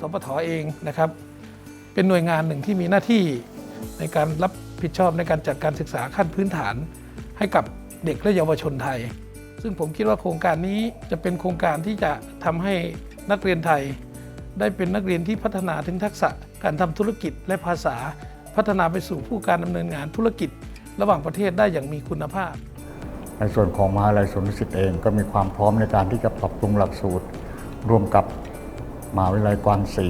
สปทเองนะครับ เป็นหน่วยงานหนึ่งที่มีหน้าที่ในการรับผิดชอบในการจัดการศึกษาขั้นพื้นฐาน ให้กับเด็กและเยาวชนไทย ซึ่งผมคิดว่าโครงการนี้จะเป็นโครงการที่จะทำให้นักเรียนไทย ได้เป็นนักเรียนที่พัฒนาถึงทักษะการทำธุรกิจและภาษาพัฒนาไปสู่ผู้การดำเนินงานธุรกิจ ระหว่างประเทศได้อย่างมีคุณภาพ ในส่วนของมหาลัยสวนดุสิตเองก็มีความพร้อมในการที่จะปรับปรุงหลักสูตร ร่วมกับ มหาวิทยาลัยกวางศรี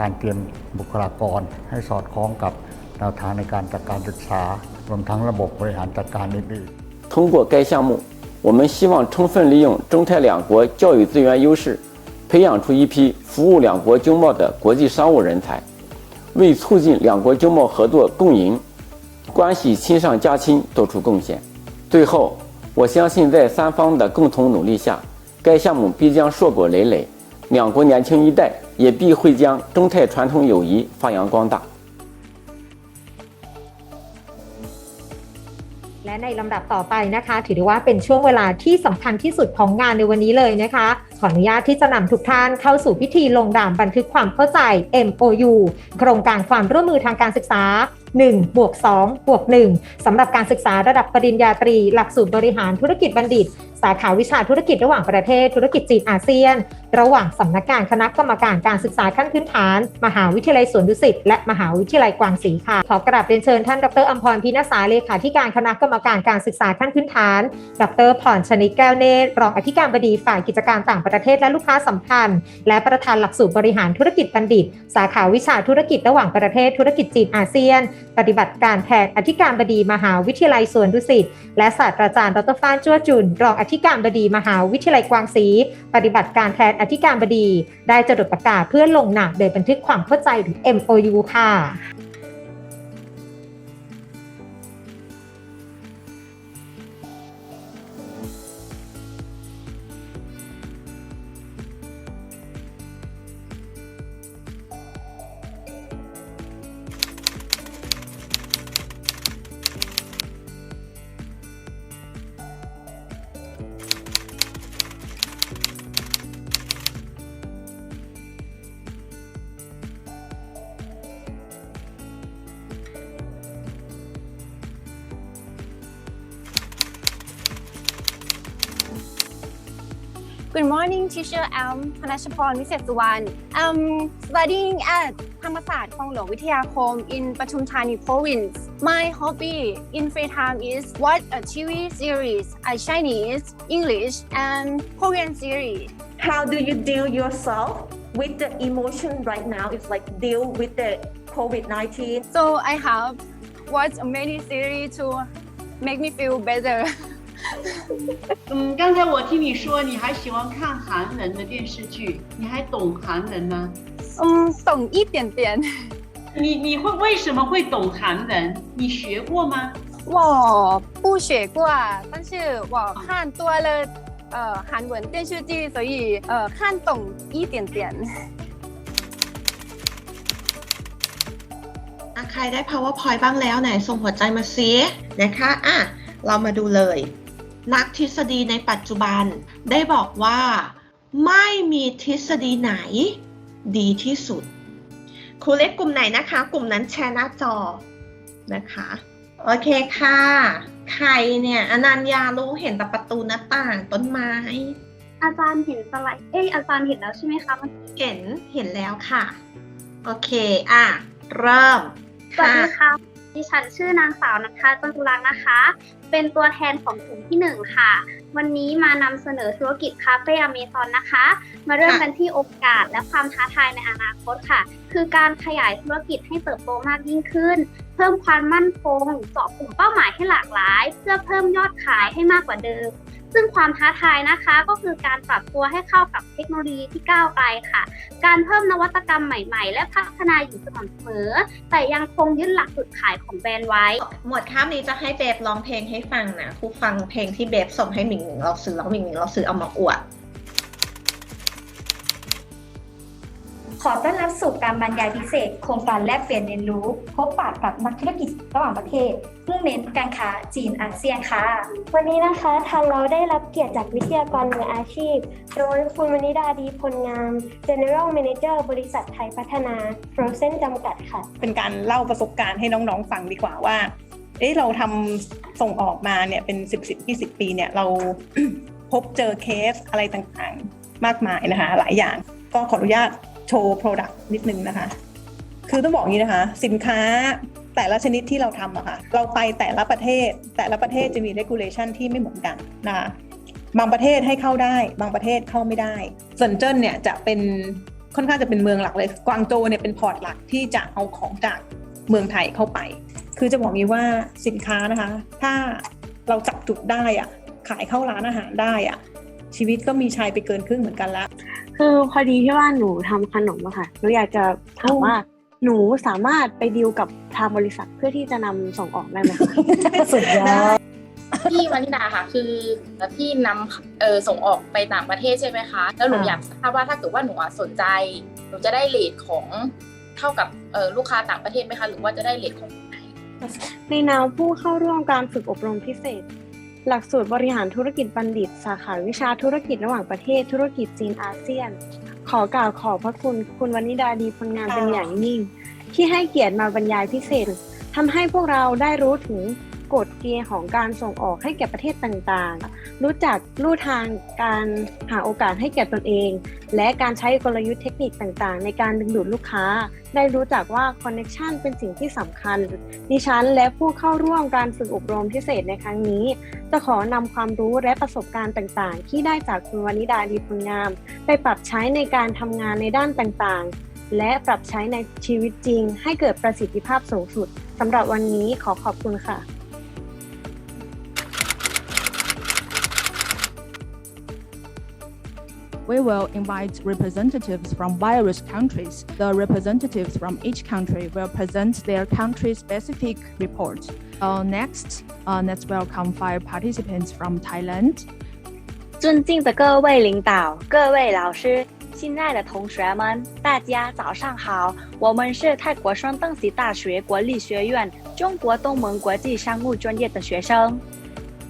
การเตรียมบุคลากรให้สอดคล้องกับแนวทางในการจัดการศึกษารวมทั้งระบบบริหารจัดการอื่นๆ 通过该项目，我们希望充分利用中泰两国教育资源优势，培养出一批服务两国经贸的国际商务人才，为促进两国经贸合作共赢、关系亲上加亲做出贡献。最后，我相信在三方的共同努力下，该项目必将硕果累累， 两国年轻一代也必会将中泰传统友谊发扬光大。 และในลำดับต่อไปนะคะ ถือได้ว่าเป็นช่วงเวลาที่สำคัญที่สุดของงานในวันนี้เลยนะคะ ขออนุญาตที่จะนำทุกท่านเข้าสู่พิธีลงนามบันทึกความเข้าใจ MOU โครงการความร่วมมือทางการศึกษา 1 บวก 2 บวก 1สำหรับการศึกษาระดับปริญญาตรี หลักสูตรบริหารธุรกิจบัณฑิต สาขาวิชาธุรกิจระหว่างประเทศ ธุรกิจจีนอาเซียน ระหว่างสำนักงานคณะกรรมการการศึกษาขั้นพื้นฐาน มหาวิทยาลัยสวนดุสิตและมหาวิทยาลัยกวางศรีค่ะ ขอกราบเรียนเชิญท่านดรอัมพรพินาสาเลขาธิการคณะกรรมการการศึกษาขั้นพื้นฐาน ดรพรชนิดแก้วเนตรรองอธิการบดีฝ่ายกิจการต่างประเทศและลูกค้าสัมพันธ์ และประธานหลักสูตรบริหารธุรกิจบัณฑิต สาขาวิชาธุรกิจระหว่างประเทศ ธุรกิจจีนอาเซียน ปฏิบัติการแทนอธิการบดีมหาวิทยาลัยสวนดุสิตและศาสตราจารย์ดรฟ้านจั่วจุนรองอธิการบดีมหาวิทยาลัยกวางสีปฏิบัติการแทนอธิการบดี ได้จดประกาศเพื่อลงนามโดยบันทึกความเข้าใจหรือ MOU ค่ะ morning, teacher. I'm Mrs. Visetsuwan. I'm studying at Thammasat Konglong Withyacom in Patum Thani province. My hobby in free time is watch a TV series, a Chinese, English, and Korean series. How do you deal yourself with the emotion right now? It's like deal with the COVID-19. So I have watched many series to make me feel better. 嗯，刚才我听你说你还喜欢看韩文的电视剧，你还懂韩文吗？嗯，懂一点点。你你会为什么会懂韩文？你学过吗？我不学过啊，但是我看多了呃韩文电视剧，所以呃看懂一点点。 อ่ะใครได้ powerpoint บ้างแล้วไหนส่งหัวใจมาซินะคะอ่ะเรามาดูเลย นักทฤษฎีในปัจจุบันได้บอกว่า ไม่มีทฤษฎีไหนดีที่สุด ครูเล็กกลุ่มไหนนะคะ กลุ่มนั้นแชร์หน้าจอนะคะ โอเคค่ะ ใครเนี่ยอนัญญารู้เห็นแต่ประตูหน้าต่างต้นไม้ อาจารย์เห็นสไลด์เอ้ยอาจารย์เห็นแล้วใช่ไหมคะเมื่อกี้เห็นเห็นแล้วค่ะ โอเค อะ เริ่มสวัสดีค่ะ ดิฉันชื่อนางสาวนัทธาจันทุรังนะคะ เป็นตัวแทนของกลุ่มที่หนึ่งค่ะ วันนี้มานำเสนอธุรกิจคาเฟ่อเมซอนนะคะ มาเริ่มกันที่โอกาสและความท้าทายในอนาคตค่ะ คือการขยายธุรกิจให้เติบโตมากยิ่งขึ้น เพิ่มความมั่นคงเจาะกลุ่มเป้าหมายให้หลากหลาย เพื่อเพิ่มยอดขายให้มากกว่าเดิม ซึ่งความท้าทายนะคะก็คือการปรับตัวให้เข้ากับเทคโนโลยีที่ก้าวไกลค่ะ การเพิ่มนวัตกรรมใหม่ๆ และพัฒนาอยู่สม่ำเสมอ แต่ยังคงยึดหลักจุดขายของแบรนด์ไว้ หมวดคาบนี้จะให้เบบร้องเพลงให้ฟังนะครูฟังเพลงที่เบบส่งให้หมิงหมิงเราซื้อแล้วหมิงหมิงเราซื้อเอามาอวด ขอต้อนรับสู่การบรรยายพิเศษ โครงการแลกเปลี่ยนเรียนรู้ พบปะกับนักธุรกิจระหว่างประเทศมุ่งเน้นการค้าจีนอาเซียนค่ะ วันนี้นะคะทางเราได้รับเกียรติจากวิทยากรมืออาชีพ โดยคุณวนิดาดีพลงาม General Manager บริษัทไทยพัฒนา Frozen จำกัดค่ะ เป็นการเล่าประสบการณ์ให้น้องๆฟังดีกว่าว่าเอ๊ะเราทำส่งออกมาเนี่ยเป็น 10 10 20 ปีเนี่ยเราพบเจอเคสอะไรต่างๆ มากมายนะคะหลายอย่างก็ขออนุญาต โชว์ Product นิดนึงนะคะ คือต้องบอกอย่างนี้นะคะ สินค้าแต่ละชนิดที่เราทำอะค่ะ เราไปแต่ละประเทศ แต่ละประเทศจะมี regulation ที่ไม่เหมือนกันนะคะบางประเทศให้เข้าได้ บางประเทศเข้าไม่ได้ส่วนเจิ้นเนี่ยจะเป็นค่อนข้างจะเป็นเมืองหลักเลย กวางโจวเนี่ยเป็นพอร์ตหลักที่จะเอาของจากเมืองไทยเข้าไป คือจะบอกงี้ว่าสินค้านะคะ ถ้าเราจับจุดได้อะขายเข้าร้านอาหารได้อะ ชีวิตก็มีชัยไปเกินครึ่งเหมือนกันแล้วคือพอดีที่ว่าหนูทำขนมอะค่ะหนูอยากจะถามว่าหนูสามารถไปดีลกับทางบริษัทเพื่อที่จะนำส่งออกได้ไหมคะสุดยอดพี่วานิดาค่ะ คือพี่นำเออส่งออกไปต่างประเทศใช่ไหมคะ แล้วหนูค่ะอยากทราบว่าถ้าเกิดว่าหนูอะสนใจ หนูจะได้เลทของเท่ากับเออลูกค้าต่างประเทศไหมคะ หรือว่าจะได้เลทของคนไทยในนามผู้เข้าร่วมการฝึกอบรมพิเศษ หลักสูตรบริหารธุรกิจบัณฑิต สาขาวิชาธุรกิจระหว่างประเทศธุรกิจจีนอาเซียน ขอกล่าวขอบพระคุณคุณวนิดาดีพลงานเป็นอย่างยิ่ง ที่ให้เกียรติมาบรรยายพิเศษทำให้พวกเราได้รู้ถึง กฎเกณฑ์ของการส่งออกให้แก่ประเทศต่างๆ รู้จักลู่ทางการหาโอกาสให้แก่ตนเอง และการใช้กลยุทธ์เทคนิคต่างๆ ในการดึงดูดลูกค้า ได้รู้จักว่าคอนเน็ชันเป็นสิ่งที่สำคัญ ดิฉันและผู้เข้าร่วมการฝึกอบรมพิเศษในครั้งนี้ จะขอนำความรู้และประสบการณ์ต่างๆ ที่ได้จากคุณวนิดาดีพลงาม ไปปรับใช้ในการทำงานในด้านต่างๆและปรับใช้ในชีวิตจริงให้เกิดประสิทธิภาพสูงสุดสำหรับวันนี้ขอขอบคุณค่ะ We will invite representatives from various countries. The representatives from each country will present their country-specific report. Uh, next, uh, let's welcome five participants from Thailand. 尊敬的各位领导、各位老师、亲爱的同学们，大家早上好！我们是泰国双邓锡大学国立学院中国东盟国际商务专业的学生。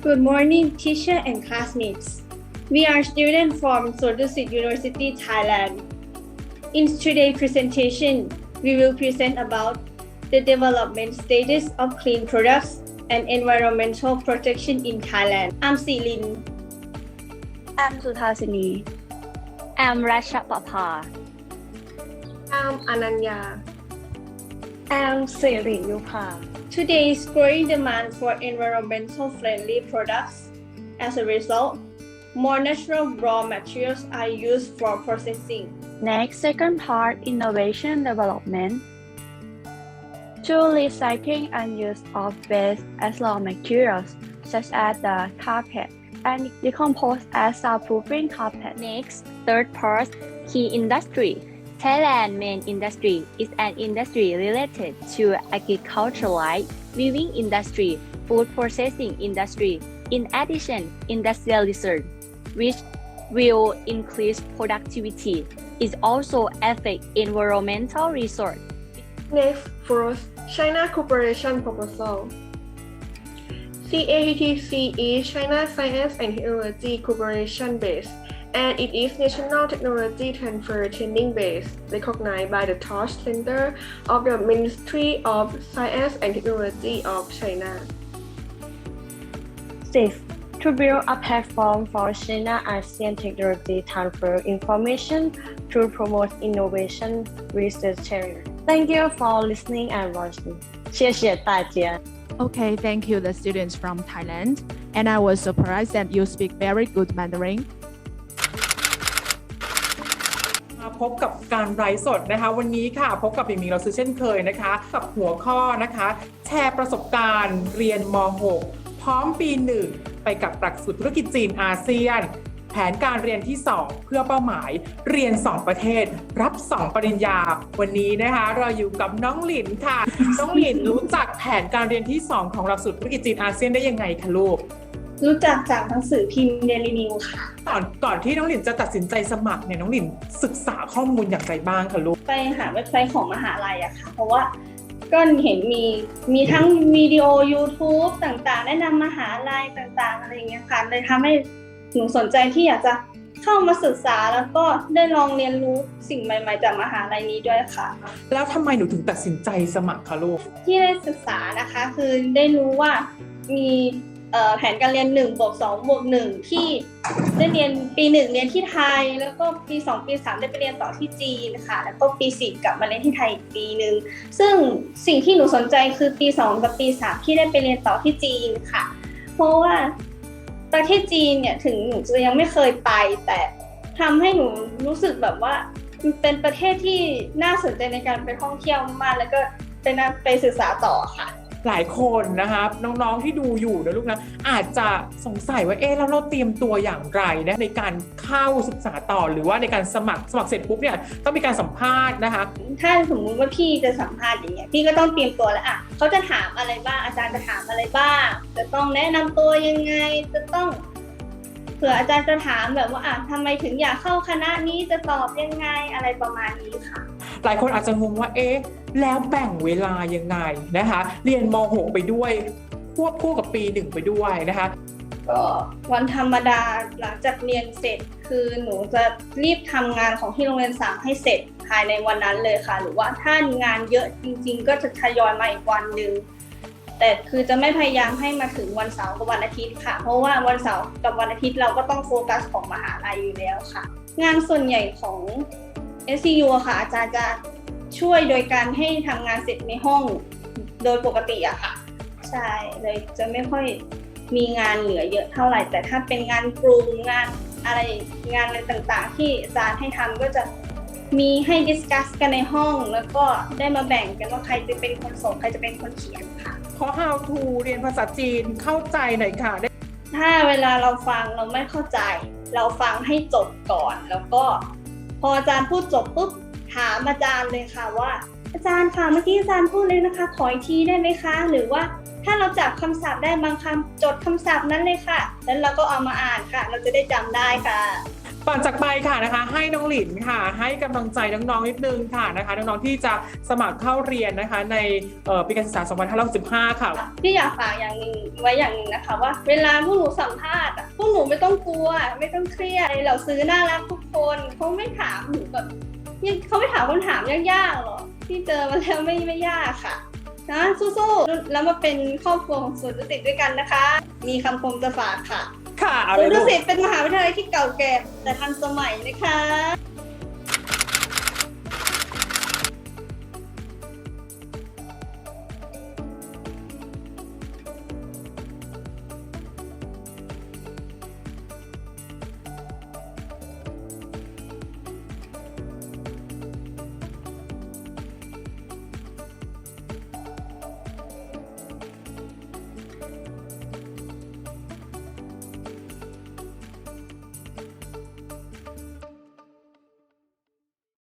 Good morning, teacher and classmates. We are students from Sordosit University, Thailand. In today's presentation, we will present about the development status of clean products and environmental protection in Thailand. I'm Silin. I'm Suthasini. I'm Rasha Papa. I'm Ananya. I'm Siri Yupa. Today's growing demand for environmental friendly products. As a result, more natural raw materials are used for processing. Next, second part, innovation development. Through recycling and use of waste as raw materials, such as the carpet, and decompose as soundproofing carpet. Next, third part, key industry. Thailand main industry is an industry related to agriculture like weaving industry, food processing industry. In addition, industrial research, which will increase productivity, is also affect environmental resource. Next, first, China Cooperation Proposal. CATTC is China Science and Technology Cooperation Base, and it is National Technology Transfer Training Base recognized by the Torch Center of the Ministry of Science and Technology of China. Sixth, to build a platform for China ASEAN technology transfer information to promote innovation research sharing. Thank you for listening and watching. 谢谢大家。 Okay, thank you, the students from Thailand. And I was surprised that you speak very good Mandarin. มาพบกับการไลฟ์สดนะคะ วันนี้ค่ะ พบกับปิงมิงเราซื้อเช่นเคยนะคะ กับหัวข้อนะคะ แชร์ประสบการณ์เรียนม .6 พร้อมปี1ไปกับหลักสูตรธุรกิจจีนอาเซียน แผนการเรียนที่ 2 เพื่อเป้าหมายเรียน 2 ประเทศ รับ 2 ปริญญา วันนี้นะคะ เราอยู่กับน้องหลินค่ะ น้องหลินรู้จักแผนการเรียนที่ 2 ของหลักสูตรธุรกิจจีนอาเซียนได้ยังไงคะลูกรู้จักจากหนังสือพิมพ์เดลินิวค่ะก่อนก่อนที่น้องหลินจะตัดสินใจสมัครเนี่ยน้องหลินศึกษาข้อมูลอย่างไรบ้างคะลูกไปหาเว็บไซต์ของมหาลัยอะค่ะ เพราะว่า ก็เห็นมีมีทั้งวิดีโอ YouTube ต่างๆ แนะนำมหาลัยต่างๆ อะไรอย่างเงี้ยค่ะเลยทำให้หนูสนใจที่อยากจะเข้ามาศึกษาแล้วก็ได้ลองเรียนรู้สิ่งใหม่ ๆ จากมหาลัยนี้ด้วยค่ะ แล้วทำไมหนูถึงตัดสินใจสมัครคะลูกที่ได้ศึกษานะคะ คือได้รู้ว่ามีเอ่อ แผนการเรียน1บวก2บวก1ที่ได้เรียนปี 1 เรียนที่ไทย แล้วก็ปี 2 ปี 3 ได้ไปเรียนต่อที่จีนค่ะ แล้วก็ปี 4 กลับมาเรียนที่ไทยอีกปีหนึ่งซึ่งสิ่งที่หนูสนใจคือปี 2 กับปี 3 ที่ได้ไปเรียนต่อที่จีนค่ะ เพราะว่าประเทศจีนเนี่ยถึงหนูจะยังไม่เคยไปแต่ทำให้หนูรู้สึกแบบว่าเป็นประเทศที่น่าสนใจในการไปท่องเที่ยวมากแล้วก็ไปนะไปศึกษาต่อค่ะ หลายคนนะครับน้องๆที่ดูอยู่นะลูกนะอาจจะสงสัยว่าเอ๊ะแล้วเราเตรียมตัวอย่างไรนะในการเข้าศึกษาต่อหรือว่าในการสมัครสมัครเสร็จปุ๊บเนี่ยต้องมีการสัมภาษณ์นะคะถ้าสมมุติว่าพี่จะสัมภาษณ์อย่างเงี้ยพี่ก็ต้องเตรียมตัวแล้วอะเขาจะถามอะไรบ้างอาจารย์จะถามอะไรบ้าง จะต้องแนะนำตัวยังไงจะต้องเผื่ออาจารย์จะถามแบบว่าอะทำไมถึงอยากเข้าคณะนี้จะตอบยังไงอะไรประมาณนี้ค่ะ หลายคนอาจจะงงว่าเอ๊ะแล้วแบ่งเวลายังไงนะคะ เรียนม .6 ไปด้วยควบคู่กับปีหนึ่งไปด้วยนะคะก็วันธรรมดาหลังจากเรียนเสร็จคือหนูจะรีบทำงานของที่โรงเรียนสั่งให้เสร็จภายในวันนั้นเลยค่ะ หรือว่าถ้างานเยอะจริง ๆ ก็จะทยอยมาอีกวันหนึ่งแต่คือจะไม่พยายามให้มาถึงวันเสาร์กับวันอาทิตย์ค่ะ เพราะว่าวันเสาร์กับวันอาทิตย์เราก็ต้องโฟกัสของมหาลัยอยู่แล้วค่ะ งานส่วนใหญ่ของ SCU อะค่ะ อาจารย์จะช่วยโดยการให้ทำงานเสร็จในห้องโดยปกติอะค่ะ ใช่เลยจะไม่ค่อยมีงานเหลือเยอะเท่าไหร่ แต่ถ้าเป็นงานกลุ่มงานอะไรงานอะไรต่างๆ ที่อาจารย์ให้ทำก็จะมีให้ดิสคัสกันในห้อง แล้วก็ได้มาแบ่งกันว่าใครจะเป็นคนส่งใครจะเป็นคนเขียนค่ะ ขอ how to เรียนภาษาจีนเข้าใจหน่อยค่ะได้ถ้าเวลาเราฟังเราไม่เข้าใจ เราฟังให้จบก่อนแล้วก็ พออาจารย์พูดจบปุ๊บถามอาจารย์เลยค่ะว่า อาจารย์ค่ะเมื่อกี้อาจารย์พูดเลยนะคะ ขออีกทีได้ไหมคะ หรือว่าถ้าเราจับคำศัพท์ได้บางคำจดคำศัพท์นั้นเลยค่ะ แล้วเราก็เอามาอ่านค่ะ เราจะได้จำได้ค่ะ ก่อนจากไปค่ะนะคะ ให้น้องหลินค่ะ ให้กำลังใจน้องๆนิดนึงค่ะนะคะน้องๆที่จะสมัครเข้าเรียนนะคะ ในปีการศึกษา 2565 ค่ะพี่อยากฝากอย่างหนึ่งไว้อย่างหนึ่งนะคะ ว่า เวลาพวกหนูสัมภาษณ์พวกหนูไม่ต้องกลัว ไม่ต้องเครียดเราซื้อน่ารักทุกคนเขาไม่ถามหนูแบบเขาไม่ถามคำถามยากๆหรอที่เจอมาแล้วไม่ไม่ยากค่ะนะสู้ๆแล้วมาเป็นครอบครัวของสวนดุสิด้วยกันนะคะ มีคำคมจะฝากค่ะ ค่ะเอาสเลวยนลูดุก สิตเป็นมหาวิทยาลัยที่เก่าแก่แต่ทันสมัยนะคะ